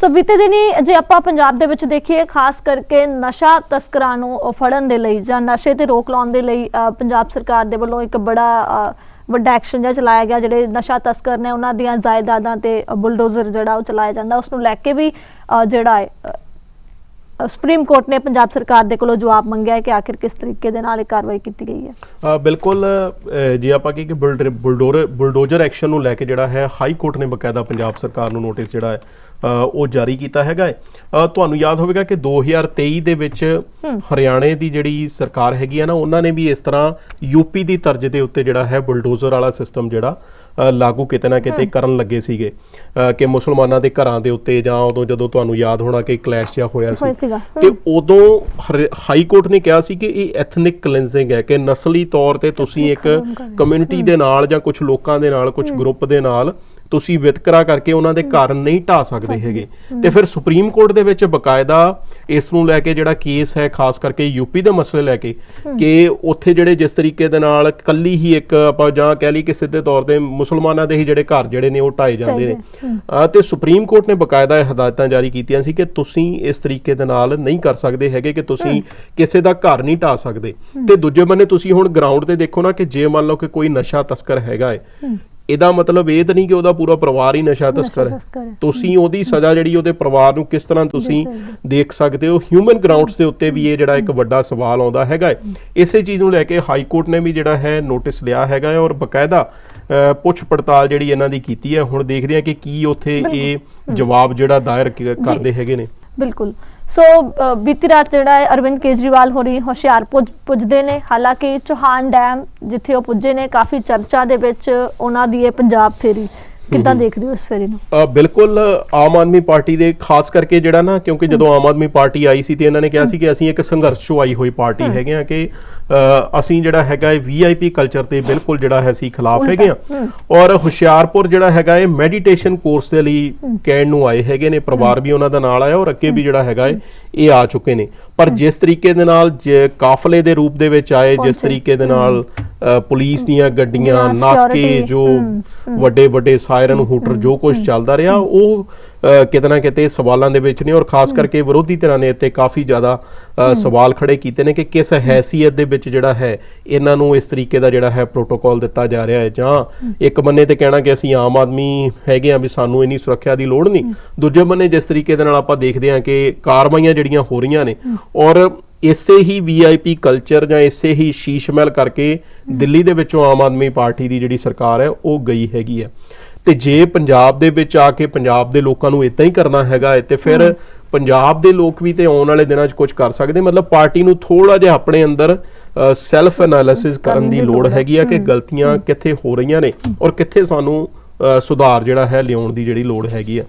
ਸੋ ਬੀਤੇ ਦਿਨੀ ਜੇ ਆਪਾਂ ਪੰਜਾਬ ਦੇ ਵਿੱਚ ਦੇਖੀਏ ਖਾਸ ਕਰਕੇ ਨਸ਼ਾ ਤਸਕਰਾਂ ਨੂੰ ਫੜਨ ਦੇ ਲਈ ਜਾਂ ਨਸ਼ੇ ਤੇ ਰੋਕ ਲਾਉਣ ਦੇ ਲਈ ਪੰਜਾਬ ਸਰਕਾਰ ਦੇ ਵੱਲੋਂ ਇੱਕ ਬੜਾ ਵੱਡਾ ਐਕਸ਼ਨ ਜਿਹਾ ਚਲਾਇਆ ਗਿਆ ਜਿਹੜੇ ਨਸ਼ਾ ਤਸਕਰ ਨੇ ਉਹਨਾਂ ਦੀਆਂ ਜਾਇਦਾਦਾਂ ਤੇ ਬੁਲਡੋਜ਼ਰ ਜਿਹੜਾ ਉਹ ਚਲਾਇਆ ਜਾਂਦਾ। ਉਸ ਨੂੰ ਲੈ ਕੇ ਵੀ ਜਿਹੜਾ ਹੈ ਸੁਪਰੀਮ ਕੋਰਟ ਨੇ ਪੰਜਾਬ ਸਰਕਾਰ ਦੇ ਕੋਲੋਂ ਜਵਾਬ ਮੰਗਿਆ ਹੈ ਕਿ ਆਖਿਰ ਕਿਸ ਤਰੀਕੇ ਦੇ ਨਾਲ ਇਹ ਕਾਰਵਾਈ ਕੀਤੀ ਗਈ ਹੈ। ਬਿਲਕੁਲ ਅ, ਜੇ ਆਪਾਂ ਕਹੀਏ ਕਿ ਬੁਲਡੋਜ਼ਰ ਐਕਸ਼ਨ ਨੂੰ ਲੈ ਕੇ ਜਿਹੜਾ ਹੈ ਹਾਈ ਕੋਰਟ ਨੇ ਬਕਾਇਦਾ ਪੰਜਾਬ ਸਰਕਾਰ ਨੂੰ ਨੋਟਿਸ ਜਿਹੜਾ ਹੈ ਉਹ ਜਾਰੀ ਕੀਤਾ ਹੈਗਾ ਹੈ। ਤੁਹਾਨੂੰ ਯਾਦ ਹੋਵੇਗਾ ਕਿ 2023 ਦੇ ਵਿੱਚ ਹਰਿਆਣੇ ਦੀ ਜਿਹੜੀ ਸਰਕਾਰ ਹੈਗੀ ਆ ਨਾ ਉਹਨਾਂ ਨੇ ਵੀ ਇਸ ਤਰ੍ਹਾਂ ਯੂਪੀ ਦੀ ਤਰਜ਼ ਦੇ ਉੱਤੇ ਜਿਹੜਾ ਹੈ ਬੁਲਡੋਜ਼ਰ ਵਾਲਾ ਸਿਸਟਮ ਜਿਹੜਾ ਲਾਗੂ ਕਿਤੇ ਨਾ ਕਿਤੇ ਕਰਨ ਲੱਗੇ ਸੀਗੇ। ਕਿ ਮੁਸਲਮਾਨਾਂ ਦੇ ਘਰਾਂ ਦੇ ਉੱਤੇ ਜਾਂ ਉਦੋਂ ਜਦੋਂ ਤੁਹਾਨੂੰ ਯਾਦ ਹੋਣਾ ਕਿ ਕਲੈਸ਼ ਜਿਹਾ ਹੋਇਆ ਸੀ। ਤੇ ਉਦੋਂ ਹਾਈ ਕੋਰਟ ਨੇ ਕਿਹਾ ਸੀ ਕਿ ਇਹ ਐਥਨਿਕ ਕਲੀਨਜ਼ਿੰਗ ਹੈ ਕਿ ਨਸਲੀ ਤੌਰ ਤੇ ਤੁਸੀਂ ਇੱਕ ਕਮਿਊਨਿਟੀ ਦੇ ਨਾਲ ਜਾਂ ਕੁਝ ਲੋਕਾਂ ਦੇ ਨਾਲ ਕੁਝ ਗਰੁੱਪ ਦੇ ਨਾਲ ਤੁਸੀਂ ਵਿਤਕਰਾ ਕਰਕੇ ਉਹਨਾਂ ਦੇ ਘਰ ਨਹੀਂ ਢਾ ਸਕਦੇ ਹੈਗੇ। ਤੇ ਫਿਰ ਸੁਪਰੀਮ ਕੋਰਟ ਦੇ ਵਿੱਚ ਬਕਾਇਦਾ ਇਸ ਨੂੰ ਲੈ ਕੇ ਜਿਹੜਾ ਕੇਸ ਹੈ ਖਾਸ ਕਰਕੇ ਯੂਪੀ ਦੇ ਮਸਲੇ ਲੈ ਕੇ ਕਿ ਉੱਥੇ ਜਿਹੜੇ ਜਿਸ ਤਰੀਕੇ ਦੇ ਨਾਲ ਕੱਲੀ ਹੀ ਇੱਕ ਆਪਾਂ ਜਾਂ ਕਹਿ ਲਈ ਕਿ ਸਿੱਧੇ ਤੌਰ ਤੇ ਮੁਸਲਮਾਨਾਂ ਦੇ ਹੀ ਜਿਹੜੇ ਘਰ ਜਿਹੜੇ ਨੇ ਉਹ ਢਾਏ ਜਾਂਦੇ ਨੇ। ਤੇ ਸੁਪਰੀਮ ਕੋਰਟ ਨੇ ਬਕਾਇਦਾ ਹਦਾਇਤਾਂ ਜਾਰੀ ਕੀਤੀਆਂ ਸੀ ਕਿ ਤੁਸੀਂ ਇਸ ਤਰੀਕੇ ਦੇ ਨਾਲ ਨਹੀਂ ਕਰ ਸਕਦੇ ਹੈਗੇ ਕਿ ਤੁਸੀਂ ਕਿਸੇ ਦਾ ਘਰ ਨਹੀਂ ਢਾ ਸਕਦੇ। ਤੇ ਦੂਜੇ ਬੰਨੇ ਤੁਸੀਂ ਹੁਣ ਗਰਾਊਂਡ ਤੇ ਦੇਖੋ ਨਾ ਕਿ ਜੇ ਮੰਨ ਲਓ ਕਿ ਕੋਈ ਨਸ਼ਾ ਤਸਕਰ ਹੈਗਾ ਹੈ ਇਹਦਾ ਮਤਲਬ ਇਹ ਤਾਂ ਨਹੀਂ ਕਿ ਉਹਦਾ ਪੂਰਾ ਪਰਿਵਾਰ ਹੀ ਨਸ਼ਾ ਤਸਕਰ ਹੈ। ਤੁਸੀਂ ਉਹਦੀ ਸਜ਼ਾ ਜਿਹੜੀ ਉਹਦੇ ਪਰਿਵਾਰ ਨੂੰ ਕਿਸ ਤਰ੍ਹਾਂ ਤੁਸੀਂ। ਦੇਖ ਸਕਦੇ ਹੋ? ਹਿਊਮਨ ਗਰਾਊਂਡਸ ਦੇ ਉੱਤੇ ਵੀ ਇਹ ਜਿਹੜਾ ਇੱਕ ਵੱਡਾ ਸਵਾਲ ਆਉਂਦਾ ਹੈਗਾ। ਇਸੇ ਚੀਜ਼ ਨੂੰ ਲੈ ਕੇ ਹਾਈ ਕੋਰਟ ਨੇ ਵੀ ਜਿਹੜਾ ਹੈ ਨੋਟਿਸ ਲਿਆ ਹੈਗਾ ਔਰ ਬਕਾਇਦਾ ਪੁੱਛ ਪੜਤਾਲ ਜਿਹੜੀ ਇਹਨਾਂ ਦੀ ਕੀਤੀ ਹੈ। ਹੁਣ ਦੇਖਦੇ ਹਾਂ ਕਿ ਕੀ ਉੱਥੇ ਇਹ ਜਵਾਬ ਜਿਹੜਾ ਦਾਇਰ ਕਰਦੇ ਹੈਗੇ ਨੇ। ਬਿਲਕੁਲ। ਸੋ ਬੀਤੀ ਰਾਤ ਜਿਹੜਾ ਹੈ ਅਰਵਿੰਦ ਕੇਜਰੀਵਾਲ ਹੋਰੀ ਹੁਸ਼ਿਆਰਪੁਰ ਪੁੱਜਦੇ ਨੇ ਹਾਲਾਂਕਿ ਚੌਹਾਨ ਡੈਮ ਜਿੱਥੇ ਉਹ ਪੁੱਜੇ ਨੇ ਕਾਫੀ ਚਰਚਾ ਦੇ ਵਿੱਚ ਉਹਨਾਂ ਦੀ ਇਹ ਪੰਜਾਬ ਫੇਰੀ ਕਿੱਦਾਂ ਦੇਖਦੇ ਹੋ ਇਸ ਫੇਰੀ ਨੂੰ? ਬਿਲਕੁਲ ਆਮ ਆਦਮੀ ਪਾਰਟੀ ਦੇ ਖਾਸ ਕਰਕੇ ਜਿਹੜਾ ਨਾ ਕਿਉਂਕਿ ਜਦੋਂ ਆਮ ਆਦਮੀ ਪਾਰਟੀ ਆਈ ਸੀ ਤੇ ਇਹਨਾਂ ਨੇ ਕਿਹਾ ਸੀ ਕਿ ਅਸੀਂ ਇੱਕ ਸੰਘਰਸ਼ ਚੋਂ ਆਈ ਹੋਈ ਪਾਰਟੀ ਹੈਗੇ ਆ ਕਿ ਅਸੀਂ ਜਿਹੜਾ ਹੈਗਾ ਇਹ ਵੀਆਈਪੀ ਕਲਚਰ ਤੇ ਬਿਲਕੁਲ ਜਿਹੜਾ ਹੈ ਅਸੀਂ ਖਿਲਾਫ ਹੈਗੇ ਆ ਔਰ ਹੁਸ਼ਿਆਰਪੁਰ ਜਿਹੜਾ ਹੈਗਾ ਇਹ ਮੈਡੀਟੇਸ਼ਨ ਕੋਰਸ ਦੇ ਲਈ ਕਹਿਣ ਨੂੰ ਆਏ ਹੈਗੇ ਨੇ ਪਰਿਵਾਰ ਵੀ ਉਹਨਾਂ ਦਾ ਨਾਲ ਆਇਆ ਔਰ ਅੱਗੇ ਵੀ ਜਿਹੜਾ ਹੈਗਾ ਇਹ ਆ ਚੁੱਕੇ ਨੇ। ਪਰ ਜਿਸ ਤਰੀਕੇ ਦੇ ਨਾਲ ਜੇ ਕਾਫਲੇ ਦੇ ਰੂਪ ਦੇ ਵਿੱਚ ਆਏ ਜਿਸ। ਤਰੀਕੇ ਦੇ ਨਾਲ ਪੁਲਿਸ ਦੀਆਂ ਗੱਡੀਆਂ ਨਾਕੇ ਜੋ ਵੱਡੇ ਵੱਡੇ ਸਾਇਰਨ ਹੂਟਰ ਜੋ ਕੁਝ ਚੱਲਦਾ ਰਿਹਾ ਉਹ ਕਿਤੇ ਨਾ ਕਿਤੇ ਸਵਾਲਾਂ ਦੇ ਵਿੱਚ ਨੇ ਔਰ ਖਾਸ ਕਰਕੇ ਵਿਰੋਧੀ ਧਿਰਾਂ ਨੇ ਇੱਥੇ ਕਾਫੀ ਜ਼ਿਆਦਾ ਸਵਾਲ ਖੜੇ ਕੀਤੇ ਨੇ ਕਿ ਕਿਸ ਹੈਸੀਅਤ ਦੇ ਵਿੱਚ ਜਿਹੜਾ ਹੈ ਇਹਨਾਂ ਨੂੰ ਇਸ ਤਰੀਕੇ ਦਾ ਜਿਹੜਾ ਹੈ ਪ੍ਰੋਟੋਕਾਲ ਦਿੱਤਾ ਜਾ ਰਿਹਾ ਹੈ? ਜਾਂ ਇੱਕ ਬੰਨੇ ਤੇ ਕਹਿਣਾ ਕਿ ਅਸੀਂ ਆਮ ਆਦਮੀ ਹੈਗੇ ਆ ਵੀ ਸਾਨੂੰ ਇੰਨੀ ਸੁਰੱਖਿਆ ਦੀ ਲੋੜ ਨਹੀਂ। ਦੂਜੇ ਬੰਨੇ ਜਿਸ ਤਰੀਕੇ ਦੇ ਨਾਲ ਆਪਾਂ ਦੇਖਦੇ ਹਾਂ ਕਿ ਕਾਰਵਾਈਆਂ ਜਿਹੜੀਆਂ ਹੋ ਰਹੀਆਂ ਨੇ ਔਰ ਇਸੇ ਹੀ ਵੀਆਈਪੀ ਕਲਚਰ ਜਾਂ ਇਸੇ ਹੀ ਸ਼ੀਸ਼ ਮਹਿਲ ਕਰਕੇ ਦਿੱਲੀ ਦੇ ਵਿੱਚੋਂ ਆਮ ਆਦਮੀ ਪਾਰਟੀ ਦੀ ਜਿਹੜੀ ਸਰਕਾਰ ਹੈ ਉਹ ਗਈ ਹੈਗੀ ਹੈ। ਤੇ ਜੇ ਪੰਜਾਬ ਦੇ ਵਿੱਚ ਆ ਕੇ ਪੰਜਾਬ ਦੇ ਲੋਕਾਂ ਨੂੰ ਇਦਾਂ ਹੀ ਕਰਨਾ ਹੈਗਾ ਤੇ ਫਿਰ ਪੰਜਾਬ ਦੇ ਲੋਕ ਵੀ ਤੇ ਆਉਣ ਵਾਲੇ ਦਿਨਾਂ 'ਚ ਕੁਝ ਕਰ ਸਕਦੇ ਮਤਲਬ ਪਾਰਟੀ ਨੂੰ ਥੋੜਾ ਜਿਹਾ ਆਪਣੇ ਅੰਦਰ ਸੈਲਫ ਐਨਾਲਿਸਿਸ ਕਰਨ ਦੀ ਲੋੜ ਹੈਗੀ ਆ ਕਿ ਗਲਤੀਆਂ ਕਿੱਥੇ ਹੋ ਰਹੀਆਂ ਨੇ ਔਰ ਕਿੱਥੇ ਸਾਨੂੰ ਸੁਧਾਰ ਜਿਹੜਾ ਹੈ ਲਿਆਉਣ ਦੀ ਜਿਹੜੀ ਲੋੜ ਹੈਗੀ ਆ।